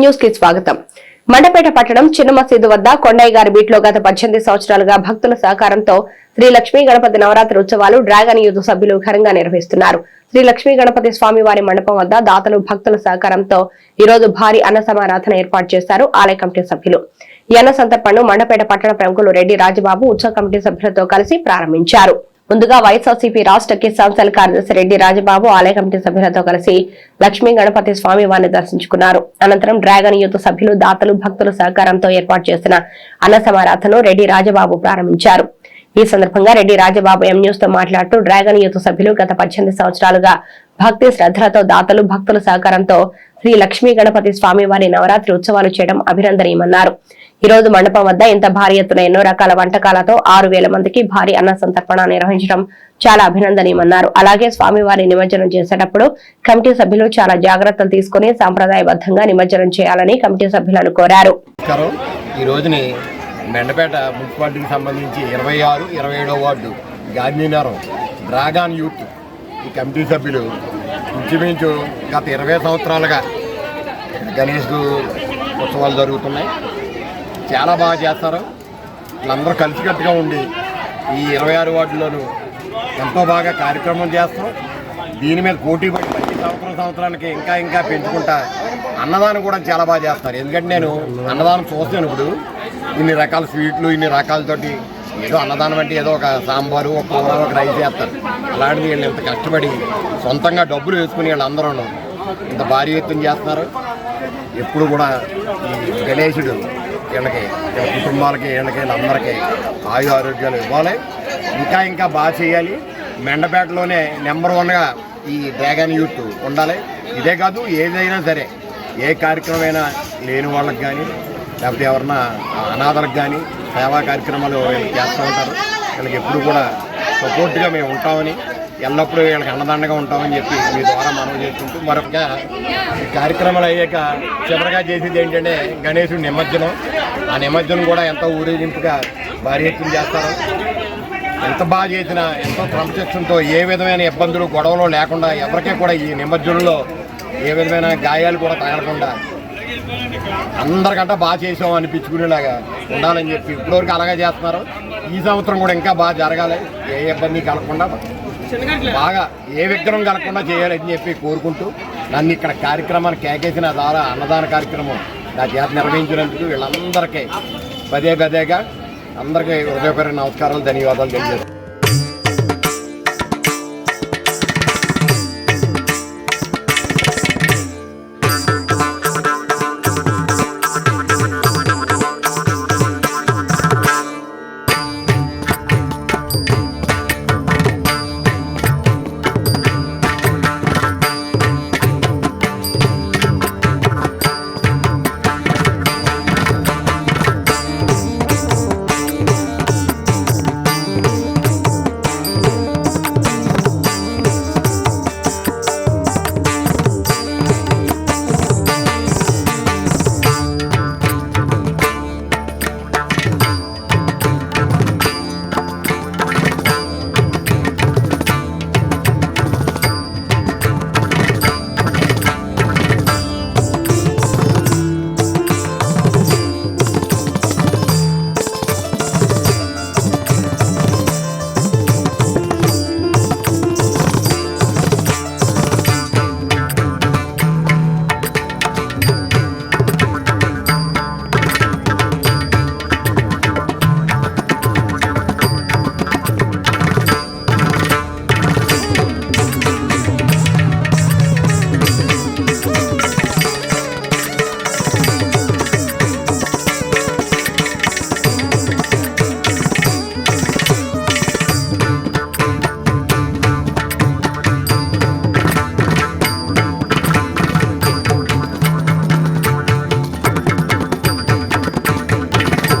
న్యూస్కి స్వాగతం. మండపేట పట్టణం చిన్న మసీదు వద్ద కొండయ్య గారి బీట్లో గత పద్దెనిమిది సంవత్సరాలుగా భక్తుల సహకారంతో శ్రీ లక్ష్మీ గణపతి నవరాత్రి ఉత్సవాలు డ్రాగన్ యూత్ సభ్యులు ఘనంగా నిర్వహిస్తున్నారు. శ్రీ లక్ష్మీ గణపతి స్వామి వారి మండపం వద్ద దాతలు భక్తుల సహకారంతో ఈ రోజు భారీ అన్న సమారాధన ఏర్పాటు చేశారు ఆలయ కమిటీ సభ్యులు. ఈ అన్న సందర్భంలో మండపేట పట్టణ ప్రముఖులు రెడ్డి రాజబాబు ఉత్సవ కమిటీ సభ్యులతో కలిసి ప్రారంభించారు. ముందుగా వైఎస్ఆర్సీపీ రాష్ట్ర కిసాన్సల్ కార్యదర్శి రెడ్డి రాజబాబు ఆలయ కమిటీ సభ్యులతో కలిసి లక్ష్మీ గణపతి స్వామి వారిని దర్శించుకున్నారు. అనంతరం డ్రాగన్ యూత్ సభ్యులు దాతలు భక్తుల సహకారంతో ఏర్పాటు చేసిన అన్న సమారాధనను రెడ్డి రాజబాబు ప్రారంభించారు. ఈ సందర్భంగా రెడ్డి రాజబాబు ఎం న్యూస్తో మాట్లాడుతూ డ్రాగన్ యూత్ సభ్యులు గత పద్దెనిమిది సంవత్సరాలుగా భక్తి శ్రద్ధలతో దాతలు భక్తుల సహకారంతో శ్రీ లక్ష్మీ గణపతి స్వామి వారి నవరాత్రి ఉత్సవాలు చేయడం అభినందనీయమన్నారు. ఈ రోజు మండపం వద్ద ఇంత భారీ ఎత్తున ఎన్నో రకాల వంటకాలతో ఆరు వేల మందికి భారీ అన్న సంతర్పణ నిర్వహించడం చాలా అభినందనీయమన్నారు. అలాగే స్వామివారి నిమజ్జనం చేసేటప్పుడు కమిటీ సభ్యులు చాలా జాగ్రత్తలు తీసుకుని సాంప్రదాయబద్ధంగా నిమజ్జనం చేయాలని కమిటీ సభ్యులను కోరారు. ఈ రోజుని మెండపేట మున్సిపాలిటీకి సంబంధించి ఇరవై ఆరు ఇరవై ఏడో వార్డు గాంధీనగరం డ్రాగాన్ యూత్ ఈ కమిటీ సభ్యులు ఇంచుమించు గత ఇరవై సంవత్సరాలుగా గణేష్ ఉత్సవాలు జరుగుతున్నాయి. చాలా బాగా చేస్తారు. వీళ్ళందరూ కలిసికట్టుగా ఉండి ఈ ఇరవై ఆరు వార్డులోనూ ఎంతో బాగా కార్యక్రమం చేస్తాం. దీని మీద పోటీ పడి ప్రతి సంవత్సరం సంవత్సరానికి ఇంకా ఇంకా పెంచుకుంటా అన్నదానం కూడా చాలా బాగా చేస్తారు. ఎందుకంటే నేను అన్నదానం చూస్తాను ఇప్పుడు. ఇన్ని రకాల స్వీట్లు ఇన్ని రకాలతోటి ఏదో అన్నదానం అంటే ఏదో ఒక సాంబారు ఒక కూర ఒక రైస్ చేస్తారు. అలాంటిది వీళ్ళు ఇంత కష్టపడి సొంతంగా డబ్బులు వేసుకుని వీళ్ళందరూ ఇంత భారీ ఎత్తున చేస్తున్నారు. ఎప్పుడు కూడా ఈ గణేశుడు వీళ్ళకి వీళ్ళ కుటుంబాలకి వీళ్ళకి వీళ్ళందరికీ ఆయు ఆరోగ్యాలు ఇవ్వాలి. ఇంకా ఇంకా బాగా చేయాలి. మెండపేటలోనే నెంబర్ వన్గా ఈ డ్రాగన్ యూత్ ఉండాలి. ఇదే కాదు ఏదైనా సరే ఏ కార్యక్రమమైనా లేని వాళ్ళకి కానీ లేకపోతే ఎవరన్నా అనాథలకు కానీ సేవా కార్యక్రమాలు వీళ్ళు చేస్తూ ఉంటారు. వీళ్ళకి ఎప్పుడు కూడా సపోర్ట్గా మేము ఉంటామని ఎల్లప్పుడూ వీళ్ళకి అన్నదండగా ఉంటామని చెప్పి మీ ద్వారా మనం చేసుకుంటూ మరొక ఈ కార్యక్రమాలు అయ్యాక చివరిగా చేసేది ఏంటంటే గణేశుడు నిమజ్జనం. ఆ నిమజ్జనం కూడా ఎంతో ఊరేగింపుగా భారీ ఎత్తున చేస్తారు. ఎంత బాగా చేసినా ఎంతో క్రమశిక్షణతో ఏ విధమైన ఇబ్బందులు గొడవలు లేకుండా ఎవరికీ కూడా ఈ నిమజ్జనంలో ఏ విధమైన గాయాలు కూడా తగలకుండా అందరికంటే బాగా చేసాం అనిపించుకునేలాగా ఉండాలని చెప్పి ఇప్పటివరకు అలాగే చేస్తున్నారు. ఈ సంవత్సరం కూడా ఇంకా బాగా జరగాలి. ఏ ఇబ్బంది కలగకుండా బాగా ఏ విగ్రహం కలగకుండా చేయాలని చెప్పి కోరుకుంటూ నన్ను ఇక్కడ కార్యక్రమాన్ని కేకేసిన ద్వారా అన్నదాన కార్యక్రమం నా చేత నిర్వహించినందుకు వీళ్ళందరికీ పదే పదేగా అందరికీ హృదయపూర్వక నమస్కారాలు ధన్యవాదాలు తెలియజేస్తాను